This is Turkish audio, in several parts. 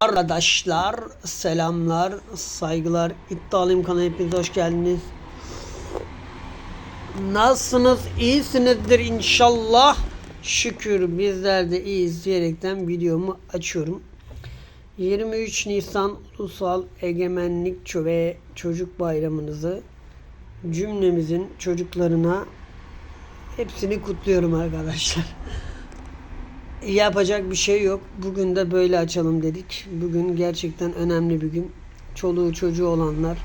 Arkadaşlar selamlar saygılar iddialıyım kanalına hepiniz hoş geldiniz. Nasılsınız iyisinizdir inşallah. Şükür bizler de iyiyiz diyerekten videomu açıyorum. 23 Nisan Ulusal Egemenlik ve Çocuk Bayramınızı cümlemizin çocuklarına hepsini kutluyorum arkadaşlar. Yapacak bir şey yok. Bugün de böyle açalım dedik. Bugün gerçekten önemli bir gün. Çoluğu çocuğu olanlar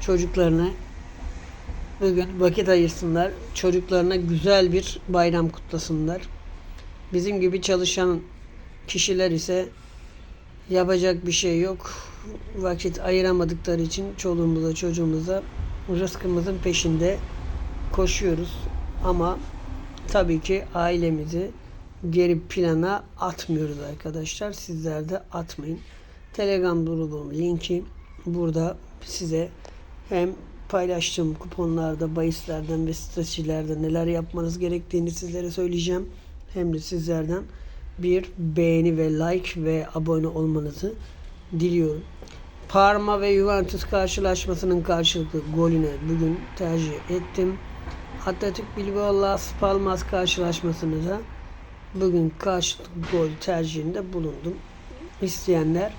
çocuklarına bugün vakit ayırsınlar. Çocuklarına güzel bir bayram kutlasınlar. Bizim gibi çalışan kişiler ise yapacak bir şey yok. Vakit ayıramadıkları için çoluğumuza çocuğumuza rızkımızın peşinde koşuyoruz. Ama tabii ki ailemizi geri plana atmıyoruz arkadaşlar. Sizler de atmayın. Telegram grubum linki burada size hem paylaştığım kuponlarda, bahislerden ve stratejilerden neler yapmanız gerektiğini sizlere söyleyeceğim. Hem de sizlerden bir beğeni ve like ve abone olmanızı diliyorum. Parma ve Juventus karşılaşmasının karşılıklı golüne bugün tercih ettim. Atletik Bilbao Las Palmas karşılaşmasını da bugün karşılıklı gol tercihinde bulundum. İsteyenler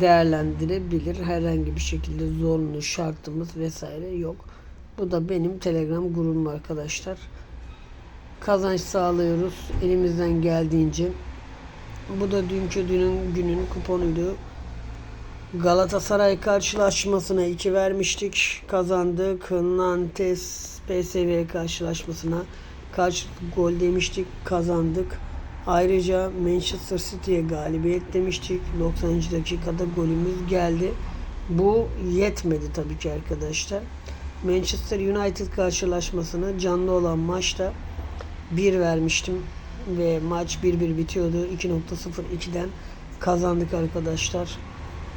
değerlendirebilir. Herhangi bir şekilde zorunlu şartımız vesaire yok. Bu da benim Telegram grubum arkadaşlar. Kazanç sağlıyoruz elimizden geldiğince. Bu da dünkü dünün günün kuponuydu. Galatasaray karşılaşmasına 2 vermiştik. Kazandık. Nantes PSV karşılaşmasına karşılıklı gol demiştik. Kazandık. Ayrıca Manchester City'ye galibiyet demiştik. 90. dakikada golümüz geldi. Bu yetmedi tabii ki arkadaşlar. Manchester United karşılaşmasına canlı olan maçta 1 vermiştim ve maç 1-1 bitiyordu. 2.02'den kazandık arkadaşlar.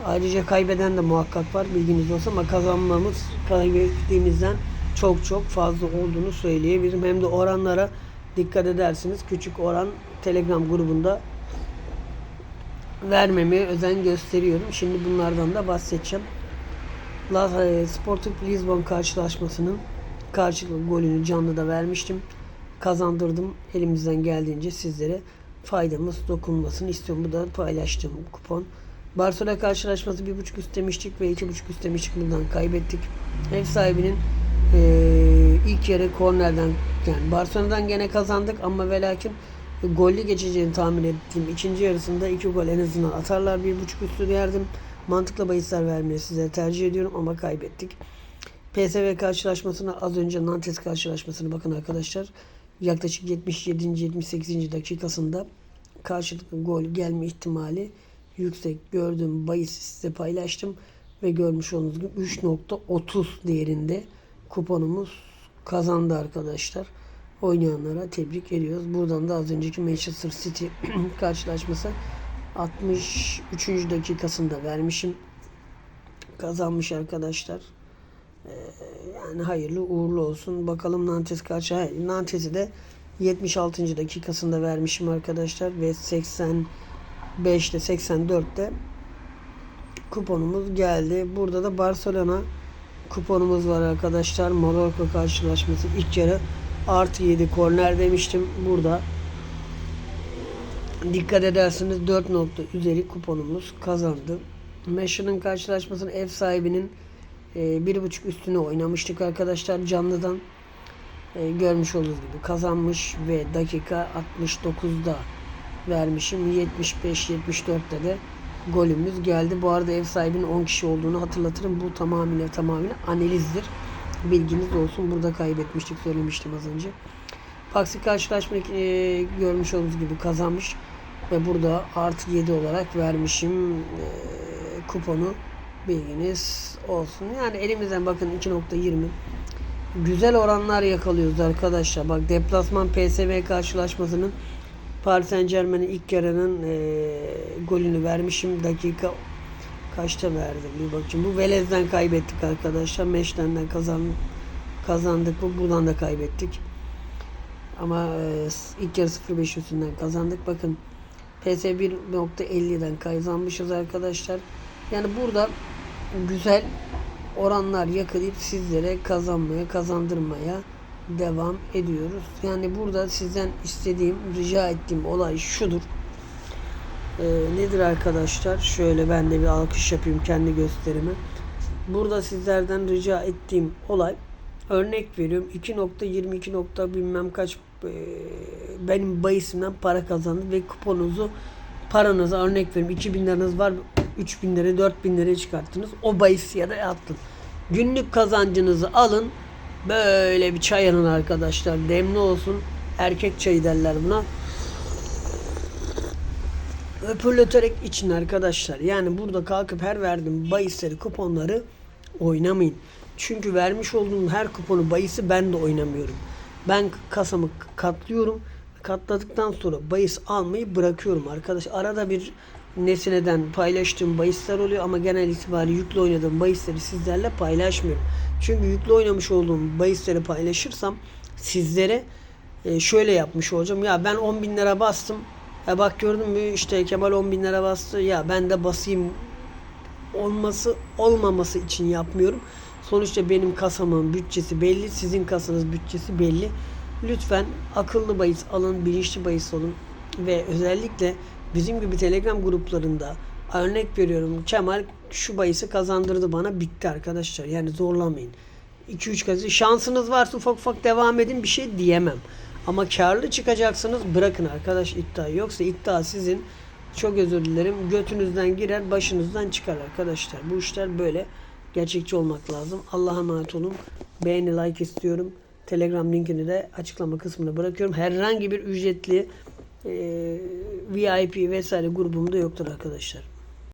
Ayrıca kaybeden de muhakkak var bilginiz olsun ama kazanmamız kaybettiğimizden çok çok fazla olduğunu söyleyebilirim. Hem de oranlara dikkat edersiniz. Küçük oran Telegram grubunda vermemeye özen gösteriyorum. Şimdi bunlardan da bahsedeceğim. E, Sporting Lisbon karşılaşmasının karşılıklı golünü canlı da vermiştim. Kazandırdım. Elimizden geldiğince sizlere faydamız dokunmasını istiyorum. Bu da paylaştığım kupon. Barcelona karşılaşması 1.5 üst demiştik ve 2.5 üst demiştik. Buradan kaybettik. Ev sahibinin e, ilk yarı kornerden yani Barcelona'dan gene kazandık ama ve lakin gollü geçeceğini tahmin ettiğim ikinci yarısında iki gol en azından atarlar. Bir buçuk üstü yerdim. Mantıklı bahisler vermeyi size tercih ediyorum ama kaybettik. PSV karşılaşmasına az önce Nantes karşılaşmasını bakın arkadaşlar. Yaklaşık 77. 78. dakikasında karşılıklı gol gelme ihtimali yüksek gördüğüm bahisi size paylaştım ve görmüş olduğunuz gibi 3.30 değerinde kuponumuz kazandı arkadaşlar. Oynayanlara tebrik ediyoruz. Buradan da az önceki Manchester City karşılaşması 63. dakikasında vermişim. Kazanmış arkadaşlar. Ee, yani hayırlı uğurlu olsun. Bakalım Nantes karşı. Nantes'i de 76. dakikasında vermişim arkadaşlar ve 85'te 84'te kuponumuz geldi. Burada da Barcelona kuponumuz var arkadaşlar. Mallorca karşılaşması ilk yarı artı 7 korner demiştim. Burada dikkat ederseniz 4 nokta üzeri kuponumuz kazandı. Meşhur'un karşılaşmasının ev sahibinin e, bir buçuk üstüne oynamıştık arkadaşlar canlıdan. E, görmüş olduğunuz gibi kazanmış ve dakika 69'da vermişim. 75-74'te de golümüz geldi. Bu arada ev sahibinin 10 kişi olduğunu hatırlatırım. Bu tamamıyla tamamıyla analizdir. Bilginiz olsun. Burada kaybetmiştik söylemiştim az önce. Paksi karşılaşma e, görmüş olduğunuz gibi kazanmış. Ve burada artı 7 olarak vermişim e, kuponu. Bilginiz olsun. Yani elimizden bakın 2.20 güzel oranlar yakalıyoruz arkadaşlar. Bak deplasman PSV karşılaşmasının Paris Saint Germain'in ilk yarının e, golünü vermişim. Dakika kaçta verdim bir bakayım. Bu Velez'den kaybettik arkadaşlar. Meşten'den kazan, kazandık. Bu buradan da kaybettik. Ama e, ilk yarı 0-5 üstünden kazandık. Bakın PS 1.50'den kazanmışız arkadaşlar. Yani burada güzel oranlar yakalayıp sizlere kazanmaya, kazandırmaya devam ediyoruz. Yani burada sizden istediğim, rica ettiğim olay şudur. Ee, nedir arkadaşlar? Şöyle ben de bir alkış yapayım kendi gösterime. Burada sizlerden rica ettiğim olay örnek veriyorum 2.22 nokta bilmem kaç e, benim bayisimden para kazandı ve kuponunuzu paranıza örnek veriyorum 2000 liranız var 3000 lira 4000 liraya çıkarttınız o bahis ya da attın. Günlük kazancınızı alın böyle bir çay alın arkadaşlar demli olsun erkek çayı derler buna öpürleterek için arkadaşlar. Yani burada kalkıp her verdiğim bahisleri, kuponları oynamayın. Çünkü vermiş olduğum her kuponu bahisi ben de oynamıyorum. Ben kasamı katlıyorum. Katladıktan sonra bahis almayı bırakıyorum arkadaş. Arada bir nesineden paylaştığım bahisler oluyor ama genel itibariyle yüklü oynadığım bahisleri sizlerle paylaşmıyorum. Çünkü yüklü oynamış olduğum bahisleri paylaşırsam sizlere e, şöyle yapmış olacağım. Ya ben 10 bin lira bastım. Ya bak gördün mü işte Kemal 10 bin lira bastı. Ya ben de basayım olması olmaması için yapmıyorum. Sonuçta benim kasamın bütçesi belli. Sizin kasanız bütçesi belli. Lütfen akıllı bahis alın, bilinçli bahis olun. Ve özellikle bizim gibi Telegram gruplarında örnek veriyorum Kemal şu bahisi kazandırdı bana bitti arkadaşlar. Yani zorlamayın. 2-3 kez şansınız varsa ufak ufak devam edin bir şey diyemem. Ama karlı çıkacaksınız bırakın arkadaş iddiayı. Yoksa iddia sizin çok özür dilerim götünüzden girer başınızdan çıkar arkadaşlar. Bu işler böyle gerçekçi olmak lazım. Allah'a emanet olun. Beğeni like istiyorum. Telegram linkini de açıklama kısmına bırakıyorum. Herhangi bir ücretli e, VIP vesaire grubumda yoktur arkadaşlar.